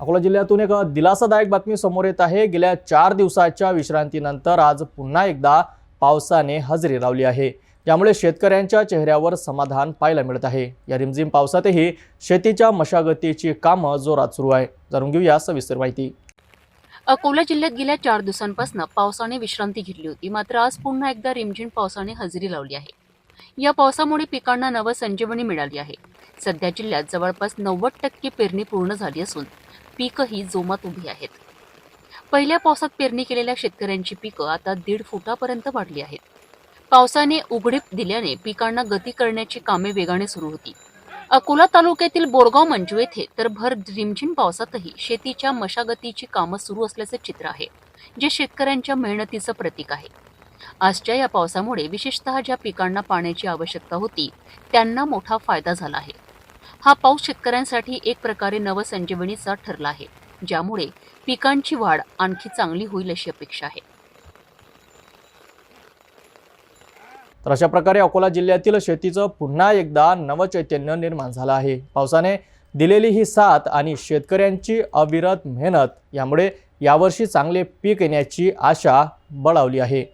अकोला जिल्ह्यातून एक दिलासादायक बातमी समोर येत आहे. गेल्या चार दिवसाच्या विश्रांतीनंतर आज पुन्हा एकदा पावसाने हजेरी लावली आहे. त्यामुळे शेतकऱ्यांच्या चेहऱ्यावर समाधान पाहायला मिळत आहे. या रिमझिम पावसातही शेतीच्या मशागतीची कामं जोरात सुरू आहे. जाणून घेऊया सविस्तर माहिती. अकोला जिल्ह्यात गेल्या चार दिवसांपासून पावसाने विश्रांती घेतली होती. मात्र आज पुन्हा एकदा रिमझिम पावसाने हजेरी लावली आहे. या पावसामुळे पिकांना नवसंजीवनी मिळाली आहे. सध्या जिल्ह्यात जवळपास नव्वद टक्के पेरणी पूर्ण झाली असून पीकही जोमात उभी आहेत. पहिल्या पावसात पेरणी केलेल्या शेतकऱ्यांची पिकं आता दीड फुटापर्यंत वाढली आहेत. पावसाने उघडीप दिल्याने पिकांना गती करण्याची कामे वेगाने सुरू होती. अकोला तालुक्यातील बोरगाव मंजू येथे तर भर रिमझिम पावसातही शेतीच्या मशागतीची कामं सुरू असल्याचे चित्र आहे जे शेतकऱ्यांच्या मेहनतीचं प्रतीक आहे. आजच्या या पावसामुळे विशेषतः ज्या पिकांना पाण्याची आवश्यकता होती त्यांना मोठा फायदा झाला आहे. हा पाऊस शेतकऱ्यांसाठी एक प्रकारे नवसंजीवनीचा ठरला आहे ज्यामुळे पिकांची वाढ आणखी चांगली होईल अशी अपेक्षा आहे. तर अशा प्रकारे अकोला जिल्ह्यातील शेतीचं पुन्हा एकदा नवचैतन्य निर्माण झालं आहे. पावसाने दिलेली ही साथ आणि शेतकऱ्यांची अविरत मेहनत यामुळे यावर्षी चांगले पीक येण्याची आशा बळावली आहे.